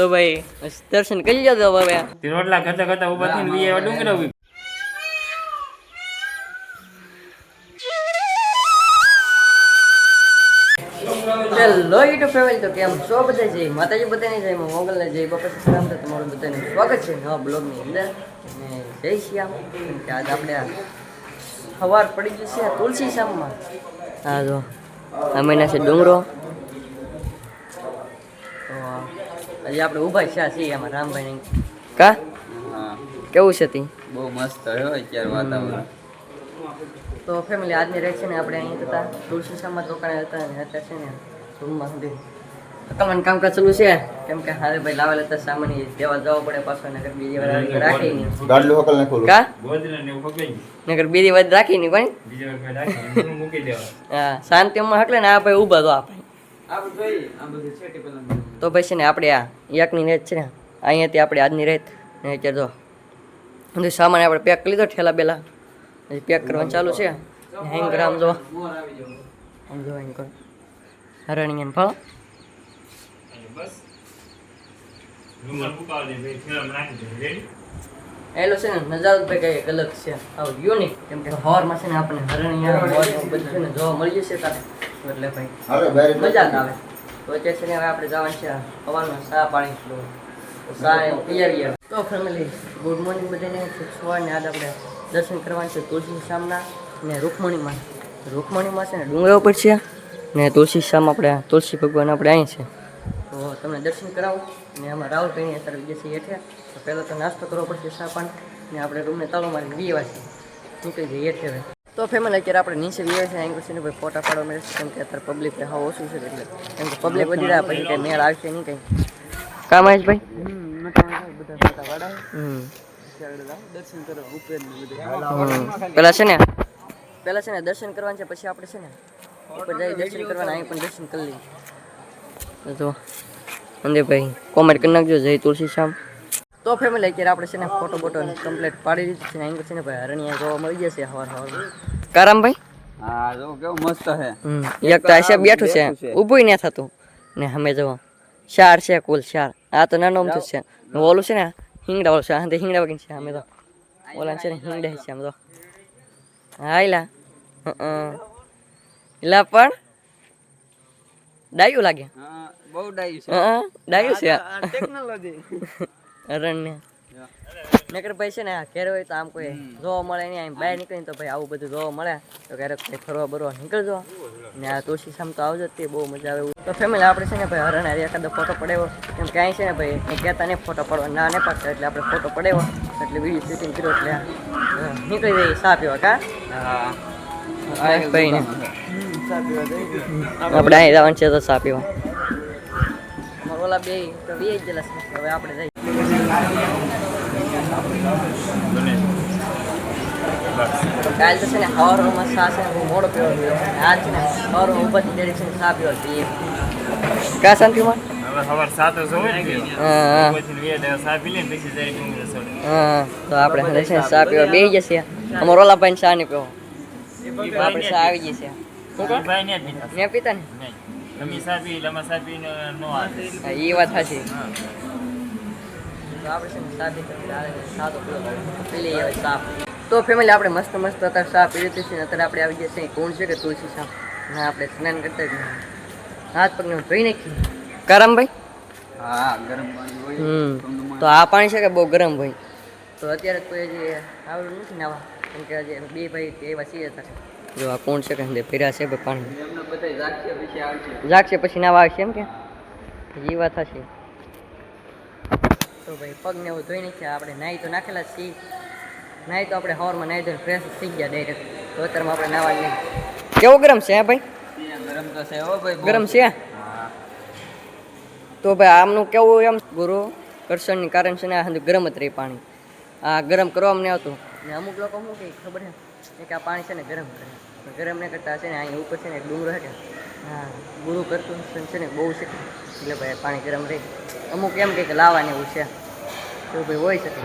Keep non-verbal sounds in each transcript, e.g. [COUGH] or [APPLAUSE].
તો ભાઈ દર્શન કરી લો તો હવે રોટલા ખાતા ખાતા ઊભા થઈને વી આવ્યા ડુંગરા ઊભી. હેલો યુટ્યુબ ફેમિલી તો કેમ છો બધા? જય માતાજી બધાને જય માં મોગલને જય બાપા સલામ. તો તમારું બધાને સ્વાગત છે નવા બ્લોગની અંદર. અને જય શ્યામ કે આજે આપણે સવાર પડી ગઈ છે તુલસી શ્યામમાં હા જો આ મહિના છે ડુંગરો તો આજે આપણે ઊભા છે છીએ એમાં રામભાઈ કા? હા. કેવું છે તી? બહુ મસ્ત હોય અત્યારે વાતાવરણ. તો ફેમિલી આજની રહે છે ને આપણે અહીં હતા તુલસી શ્યામમાં રોકાણા હતા અને અત્યારે છે ને રૂમમાં સુધી. કલવાનું કામકાજ ચાલુ છે? કેમ કે હારે ભાઈ લાવેલા હતા સામાન એ દેવા જવો પડે પાછો નગર બીજી વાર રાખી નહીં ગાડલું હકલ ને ખોલું. કા? ગોદડા ને ફગાઈ નગર બીજી વાર રાખી નહીં પણ બીજી વાર રાખી મૂકી દેવા હા શાંતિમાં હકલે ને આ ભાઈ ઊભા તો આ ભાઈ. આપણે જોઈએ આ બધું છે પેલા તો ભાઈ છે ને આપણે આ એકની રેત છે ને અહીંયાથી આપણે આજની રેત. ને અત્યારે જો બધું સામાન આપણે પેક કરી લીધો ઠેલા બેલા. હજી પેક કરવાનું ચાલુ છે. હેંગ ગ્રામ જો આમ જો હેંગ કરો હરણીયન ફળ દે દે એલો છે ને નજારો ભાઈ કઈ અલગ છે. આવું યુનિક કેમ કે હોરમાં છે ને આપણને હરણિયા બધું છે ને જોવા મળી જશે તારે. એટલે ભાઈ મજા આવે. તો અત્યારે છે ને હવે આપણે જવાનું છે હવાનું સા પાણી પીવું. તો ફેમિલી ગુડ મોર્નિંગ બધાને. સવારને. આજ આપણે દર્શન કરવાનું છે તુલસી શામના ને રૂકમણીમાં. રૂકમણીમાં છે ને ડુંગરા ઉપર છે ને તુલસી શામ આપણે, તુલસી ભગવાન આપણે અહીં છે. તો તમને દર્શન કરાવું. ને આમાં ભાઈ અત્યારે છે હેઠે. તો પહેલાં તો નાસ્તો કરવો પડશે સા પાણી. ને આપણે રૂમને તાળો મારી વીએ વાસી નીકળી જઈએ હેઠે તો ફેમિલી અત્યારે આપણે નીચે વીએ છે અહીં છે ભાઈ ફોટા પાડવા મળે છે કેમ કે અત્યારે પબ્લિક હા ઓછું છે એટલે કેમ કે પબ્લિક વધી રહ્યા પછી કંઈ મેળ આવશે નહીં કંઈ. કામ આવીશ ભાઈ બધા ફોટા પાડાય દર્શન કરવા ઉપર ને બધું. પેલા છે ને પેલા છે ને દર્શન કરવાનું છે પછી આપણે છે ને ઉપર જઈ દર્શન કરવાના અહીં પણ દર્શન કરી લઈએ. તો જો મંદિરભાઈ કોમેન્ટ કરી નાખજો જય તુલસી શ્યામ. તો ફેમિલી અત્યારે આપણે છે ને ફોટો બોટો કમ્પ્લીટ પાડી દીધી છે ને છે ને ભાઈ હરણિયા જોવા મળી જશે હવાર હવાર. કારામભાઈ? હા જો કેવું મસ્ત છે. એક તો આશે બેઠું છે ઊભું ન થતું. ને અમે જો ચાર છે કુલ ચાર આ તો નાનો અમથું છે. ઓલું છે ને હિંગડા ઓલું છે આ હિંગડા વગર છે અમે તો. ઓલા છે ને હિંગડા છે અમે તો. હા એલા એલા પણ. ડાયું લાગે. હા બહુ ડાયું છે. હા ડાયું છે. ટેકનોલોજી. [LAUGHS] રણને નકર ભાઈ છે ને આ ઘેર હોય તો આમ કોઈ જોવા મળે નહીં આમ બહાર નીકળીને તો ભાઈ આવું બધું જોવા મળે. તો ક્યારેક ભાઈ ફરવા બરવા નીકળજો. ને આ તુલસી સામ તો આવજો તે બહુ મજા આવે તો ફેમિલી આપણે છે ને ભાઈ હરણ હારી એકાદો ફોટો પડાવ્યો. એમ ક્યાંય છે ને ભાઈ એ કહેતા નહીં ફોટો પડવા ના નહીં પાડતા એટલે આપણે ફોટો પડાવ્યો. એટલે વીડિયો શૂટિંગ કર્યો એટલે નીકળી જઈએ સા પીવા કા? ભાઈ ને આપણે અહીં જવાનું છે તો સા પીવા. ઓલા બે તો બે જ જેલા હવે આપણે જઈએ. કાલ તો છે ને હવારમાં સા છે બહુ મોડો પીવો જોઈએ આજ છે ને હવારમાં ઉપરથી ડેરી છે સા પીવો પીએ. કા શાંતિમાં? હવે સવાર સાત જ હોય ને હા હા. સા પી લે પછી ડુંગરા હા તો આપણે હવે છે સા પીવા બે જશે અમારો ઓલા ભાઈ ચા નહીં પીવો. આપણે સા આવી જશે ભાઈ ને પીતા. ને પીતા ને? નહીં તમે સા પી લમા સા પી નો આ એ વાત હા. તો ફેમિલી આપણે મસ્ત મસ્ત અત્યારે સાફ પી લીધી છે અત્યારે આપણે આવી જશે કોણ છે કે તુલસી સાફ ના આપણે સ્નાન કરતા જ. હાથ પગને ધોઈ નાખી કરમભાઈ હા ગરમ પાણી હોય. તો આ પાણી છે કે બહુ ગરમ ભાઈ તો અત્યારે કોઈ હજી આવડું નથી નાવા કેમ કે હજી બે ભાઈ કે એવા છીએ અત્યારે. જો આ કોણ છે કે પીરા છે ભાઈ પાણી? રાખશે પછી નાવા આવશે એમ કે? જીવા હશે તો ભાઈ પગને એવું ધોઈ નાખ્યા આપણે નાહી તો નાખેલા છીએ. નાહી તો આપણે હવારમાં નાહી ધોઈને ફ્રેશ થઈ ગયા ડાયરેક્ટ તો અત્યારમાં આપણે નાવા નહીં. કેવો ગરમ છે ભાઈ? ગરમ તો છે હો ભાઈ ગરમ છે. તો ભાઈ આમનું કેવું એમ? ગુરુ કરશનની કારણ છે ને આ ગરમ જ રહી પાણી. આ ગરમ કરવામાં નહીં આવતું. ને અમુક લોકો શું કહે ખબર છે? કે આ પાણી છે ને ગરમ કરે. ગરમ ને કરતા છે ને અહીં ઉપર છે ને ડુંગરો છે. હા ગુરુ કરતું છે ને બહુ છે. એટલે ભાઈ પાણી ગરમ રહે. અમુક એમ કે લાવવાની એવું છે. એવું ભાઈ હોય શકે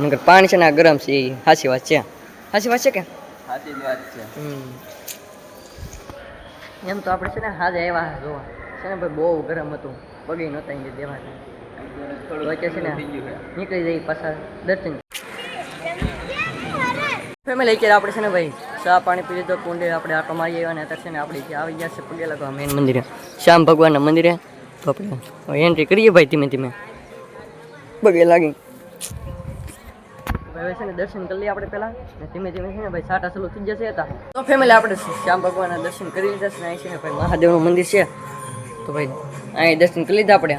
નકર પાણી છે ને આ ગરમ છે એ સાચી વાત છે. સાચી વાત છે કે? સાચી વાત છે. હમ. એમ તો આપણે છે ને હાજે આવ્યા જોવા. છે ને ભાઈ બહુ ગરમ હતું. પગી નહોતા અહીં દેવા થોડું વચ્ચે છે ને. નીકળી જઈ પાછા દર્શન. ફેમિલી અત્યારે આપણે છે ને ભાઈ ચા પાણી પી લીધો કુંડે આપણે આટો મારી આવ્યા ને અત્યારે છે ને આપણે ત્યાં આવી ગયા છે પગે લગવા મેન મંદિરે. શ્યામ ભગવાનના મંદિરે. તો આપણે એન્ટ્રી કરીએ ભાઈ ધીમે ધીમે. પગે લાગી. હવે છે ને દર્શન કરી લઈએ આપણે પહેલા. ધીમે ધીમે છે ને ભાઈ સાટા ચાલુ થઈ જશે હતા તો ફેમિલી આપણે શ્યામ ભગવાનના દર્શન કરી લીધા છે અહીં છે ને ભાઈ મહાદેવનું મંદિર છે. તો ભાઈ અહીં દર્શન કરી લીધા આપણે.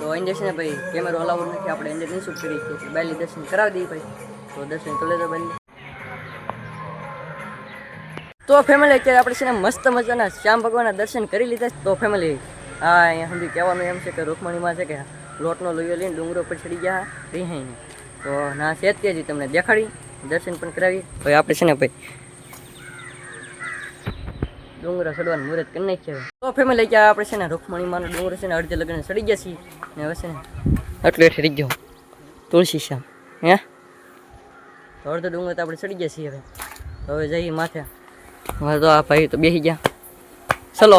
તો અહીં છે ને ભાઈ કેમેરો અલાઉડ નથી, આપણે અંદર નહીં શૂટ કરી શકીએ બાયલી દર્શન કરાવી દઈએ ભાઈ. તો દર્શન કરી લેજો બાયલી. તો ફેમિલી અત્યારે આપણે છે ને મસ્ત મજાના શ્યામ ભગવાનના દર્શન કરી લીધા તો ફેમિલી હા, અહીંયા સુધી કહેવાનું એમ છે કે રૂકમણીમાં છે કે લોટનો લોહીઓ લઈને ડુંગરો પર ચડી ગયા રિહાઈને. તો ના છે જ તમને દેખાડી દર્શન પણ કરાવી ભાઈ આપણે છે ને ભાઈ ડુંગરો ચડવાનું મુહૂર્ત કરી નાખીએ તો ફેમિલી ગયા આપણે છે ને રૂકમણીમાંનો ડુંગરો છે ને અડધે લગ્ન ચડી ગયા છીએ. ને હવે છે ને આટલું હેઠે રહી ગયો તુલસી શ્યામ હે? તો અડધો ડુંગર તો આપણે ચડી ગયા છીએ હવે. તો હવે જઈએ માથે. હવે તો આ ભાઈ તો બેસી ગયા. ચલો.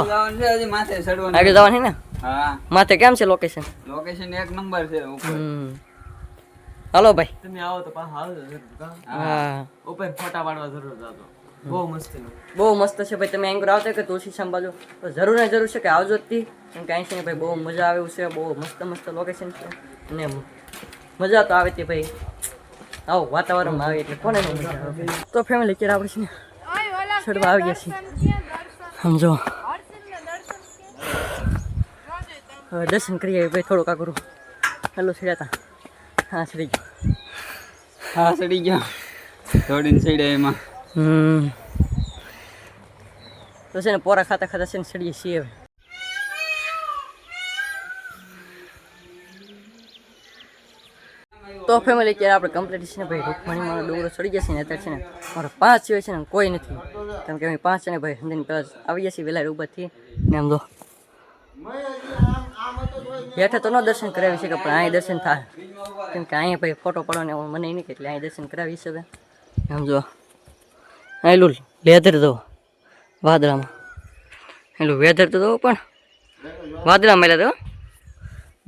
આગળ જવાની ને? હા. માથે કેમ છે લોકેશન લોકેશન એક નંબર છે ઉપર. હમ. હાલો ભાઈ. તમે આવો તો પાછા આવજો જરૂર હા. ઉપર ફોટા પાડવા જરૂર જાતો બહુ મસ્ત બહુ મસ્ત છે ભાઈ. તમે એંગર આવતા કે તુલસી સંભાળો તો જરૂર ને જરૂર છે કે આવજો જ કેમ કે અહીં છે ને ભાઈ બહુ મજા આવે એવું છે. બહુ મસ્ત મસ્ત લોકેશન છે. અને મજા તો આવે તે ભાઈ. આવો વાતાવરણમાં આવે એટલે કોને મજા આવે. તો ફેમિલી અત્યારે આપણે છે ને? ચડવા આવી ગયા છીએ. સમજો. દર્શન કરીએ ભાઈ થોડુંક આગળ. હેલો છેડ્યા હતા હા સડી ગયો. હા ચડી ગયા. થોડીને સડ્યા એમાં. હમ. તો છે ને પોરા ખાતા ખાતા છે ને સડીએ છીએ હવે. તો ફેમિલી અત્યારે આપણે કમ્પ્લીટ છે ને ભાઈ રૂકમણીમાં ડુંગરો ચડી જશે ને અત્યારે છે ને મારો પાંચ સિવાય છે ને કોઈ નથી. કેમ કે અમે પાંચ છે ને ભાઈ સમજીને પહેલાં આવી જશે વહેલા ઉભાથી ને આમ જો હેઠે તો ન દર્શન કરાવી શકે પણ અહીં દર્શન થાય. કેમ કે અહીંયા ભાઈ ફોટો પડવાનો એવું મને નહીં એટલે અહીં દર્શન કરાવી શકે. સમજો એલું લેધર દો વાદળામાં. એલું વેધર તો દો પણ. વાદળામાં એટલે તો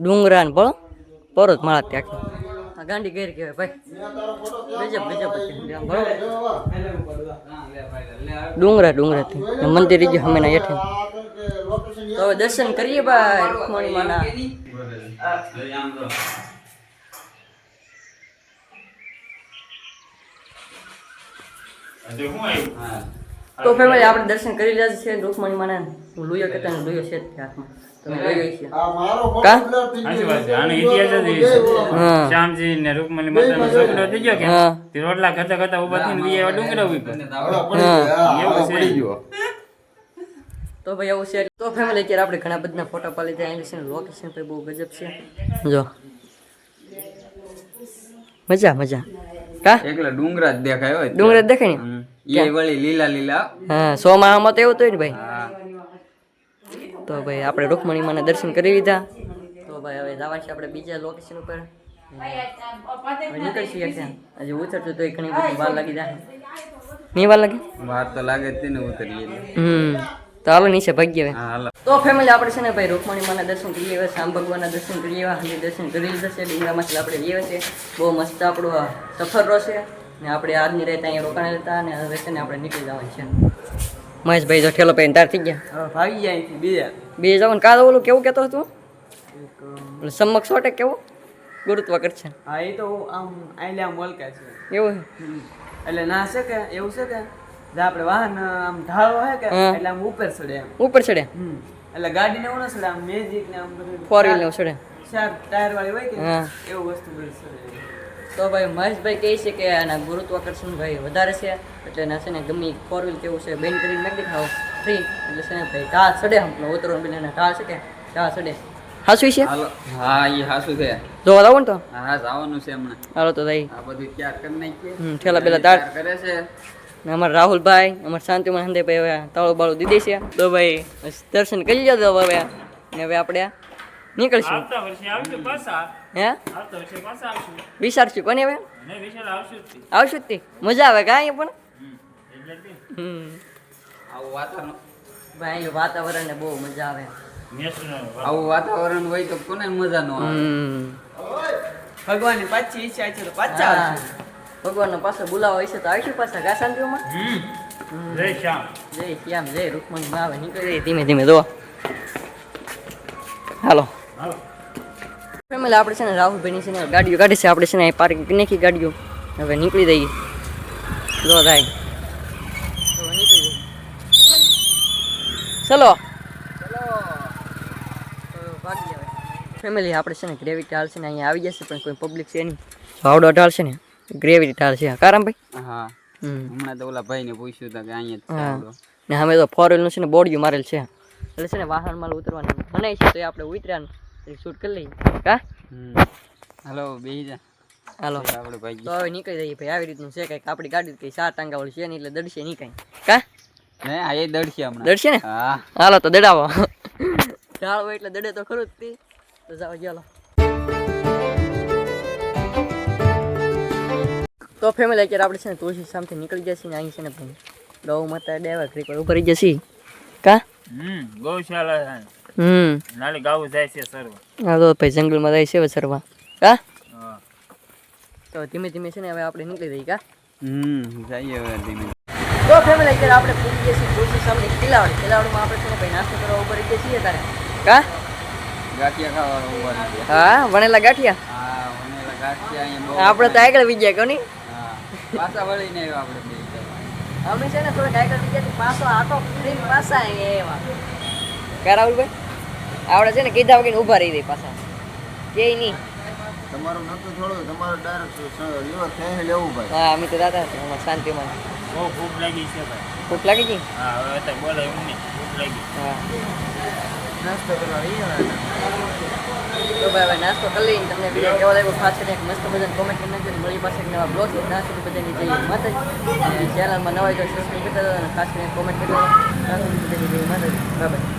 ડુંગરા ને પળો પરોત માળા ત્યાં ગાંડી ગેર કહેવાય, ભાઈ. ગજબ ગજબ. બરોબર? ડુંગરા, ડુંગરાથી. ને મંદિર જે હમેના હેઠે. તો હવે દર્શન કરીએ ભાઈ રૂકમણી માના તો ફેમિલી આપણે દર્શન કરી લીધા છે રૂકમણી માના હું લુયો કહેતા ને લુયો છે હાથમાં? શ્યામજી ને રૂકમણી થઈ ગયો કે? રોટલા કરતા કરતા ઊભા થઈને વી ડુંગરા ઉપર હા એવું છે. તો ભાઈ એવું છે. તો ફેમિલી અત્યારે આપણે ઘણા બધા ફોટા પાડી લીધા એની છે લોકેશન ભાઈ બહુ ગજબ છે. જો. મજા મજા. કા? એકલા ડુંગરા જ દેખાય હોય ડુંગરા જ દેખાય ને? એ વળી લીલા લીલા. હા સોમાહામાં તો એવું તો ને ભાઈ. હા. તો ભાઈ આપણે રૂકમણીમાંના દર્શન કરી લીધા. તો ભાઈ હવે જવા છે આપણે બીજા લોકેશન ઉપર. નીકળશું હજી ઉતરતું તો ઘણી બધી વાર લાગી જાય. નહીં વાર લાગી? વાર તો લાગે જ ને ઉતરીએ હમ. તો હાલો નીચે ભાગીએ હવે. તો ફેમિલી આપણે છે ને ભાઈ રૂકમણીમાંના દર્શન કરી એવા શામ ભગવાનના દર્શન કરી એવા હજી દર્શન કરી લીધા છે ડુંગરામાંથી આપણે લઈએ છે. બહુ મસ્ત આપણો સફર રહેશે ને આપણે આજની રહેતા અહીંયા રોકાણ હતા અને હવે છે ને આપણે નીકળી જવાનું છે. મહેશભાઈ જો ઠેલો પહેરીને તાર થઈ ગયા. ભાગી જાય બીજા બીજા જવાનું કાલે ઓલું કેવું કહેતો હતો? સમક્ષ સોટે કેવું? ગુરુત્વાકર્ષણ હા એ તો આમ આઈલે આમ વળકે છે. એવું એટલે ના છે કે એવું છે કે આપણે વાહન આમ ઢાળો હે કે એટલે આમ ઉપર ચડે એમ. ઉપર ચડે. હમ. એટલે ગાડી ને એવું ના ચડે આમ મેજિક ને આમ બધું. ફોર વ્હીલ ને ચડે. ચાર ટાયર વાળી હોય કે એવું વસ્તુ બધું ચડે. તો ભાઈ મહેશભાઈ કહે છે કે આના ગુરુત્વાકર્ષણ ભાઈ વધારે છે એટલે એના છે ને ગમે ફોર વ્હીલ કેવું છે બેન કરીને નાખી ખાવ ફ્રી એટલે છે ને ભાઈ ઢાળ ચડે હમણાં ઉતરો બને ને ઢાળ છે કે ઢાળ ચડે. હાસુ છે? હા એ હાસુ છે. જોવા આવો ને તો? હા હા જવાનું છે હમણાં. હાલો તો ભાઈ. આ બધું ક્યાં કરી નાખીએ. ઠેલા પેલા દાળ કરે છે. ને અમારા રાહુલભાઈ અમારા શાંતિમન હંદેભાઈ હવે તાળું બાળું દીધી છે. તો ભાઈ દર્શન કરી લીધા તો હવે ને હવે આપણે નીકળશું. હે? આવતા વર્ષે પાછા આવશું. વિચારશું કોને હવે? આવશું જ મજા આવે કાંઈ પણ. ભાઈ વાતાવરણ ને બહુ મજા આવે. આવું વાતાવરણ હોય તો કોને મજા ન આવે? હમ. ભગવાનની પાછી ઈચ્છા છે તો પાછા. ભગવાનનો પાછો બોલાવો હશે તો આવીશું પાછા ઘા શાંતિઓમાં હમ. જય શ્યામ. જય શ્યામ જય રૂકમણી માં આવે નીકળી. ધીમે ધીમે જો હાલો. હાલો. ફેમિલી આપણે છે ને રાહુલભાઈની છે ને ગાડીઓ કાઢી છે. આપણે છે ને અહીં પાર્કિંગ નાખી ગાડીઓ. હવે નીકળી જઈએ. જો થાય ચલો. ફેમિલી આપણે છે ને ગ્રેવિટી હાલ છે ને અહીંયા આવી જશે પણ કોઈ પબ્લિક છે નહીં. આવડો અઢાર છે ને. ગ્રેવિટી ટાળ છે. કારામભાઈ હા. હમણાં તો ઓલા ભાઈને પૂછ્યું હતું કે અહીંયા. ને અમે તો ફોર વ્હીલનું છે ને બોડીયું મારેલ છે. એટલે છે ને વાહનમાં ઉતરવાનું મને છે તો આપણે ઉતર્યા શૂટ કરી લઈએ. કા. હાલો બેસી જા. હાલો. આપણે ભાઈ તો હવે નીકળી જઈએ ભાઈ. આવી રીતનું છે કંઈક. આપણી ગાડી કઈ સાત ટાંગા વાળી છે ને એટલે દડશે નહીં કાંઈ. કા? ને આ એ દડશે હમણાં. દડશે ને? હા. હાલો તો દડાવો. [LAUGHS] હોય એટલે દડે તો ખરું જ તે. તો જાઓ ચાલો. તો ફેમિલી અત્યારે આપણે છે ને તુલસી સામથી નીકળી જશે ને અહીં છે ને ભાઈ. ગૌ માતા દેવા ઘડીક વાર ઉભરી જશે કા? હમ ગૌશાળા છે. હમ. નાલી ગાવ જાય છે સર્વ. હા તો ભાઈ જંગલમાં જાય છે સરવા. કા? હા. તો ધીમે ધીમે છે ને હવે આપણે નીકળી જઈએ કા? હમ જઈએ હવે ધીમે. તો ફેમિલી અત્યારે આપણે પૂરી ગયા છીએ તુલસી સામે કિલ્લાવાડ કિલ્લાવાડમાં આપણે છે ને ભાઈ નાસ્તો કરવા ઉભરી ગયા છીએ તારે કા? ગાંઠિયા ખાવા ઊભા હા વણેલા ગાંઠિયા? હા વણેલા ગાંઠિયા આપણે તો આગળ વી ગયા કોની? પાછા વળીને આવ્યા આપણે બે અમે છે ને થોડો ટાઈગર વી ગયા પાછો આટો ફ્રી પાછા અહીંયા આવ્યા. કા રાહુલભાઈ? આપણે છે ને કીધા વગર ઊભા રહી દઈ પાછા. કે નહીં. તમારું નતું થોડું તમારું ડાયરેક્ટ રિવર થઈ લેવું ભાઈ. હા અમે તો દાદા હમણાં શાંતિમાં. બહુ ભૂખ લાગી છે ભાઈ. ભૂખ લાગી ગઈ હા હવે બોલે એમ નહીં ભૂખ લાગી. હા. નાસ્તો કરવા આવી. તો નાસ્તો કરી લઈને તમને વીડિયો કેવો લાગ્યો? ખાસ કરીને એક મસ્ત બધાને કોમેન્ટ કરી નાખજો મળી પાસે એક નવા બ્લોગ ના સુધી બધાની જય માતાજી. ચેનલમાં નવા હોય તો સબસ્ક્રાઈબ કરતા અને ખાસ કરીને કોમેન્ટ કરી દો ત્યાં સુધી બધાની જય માતાજી. બાય.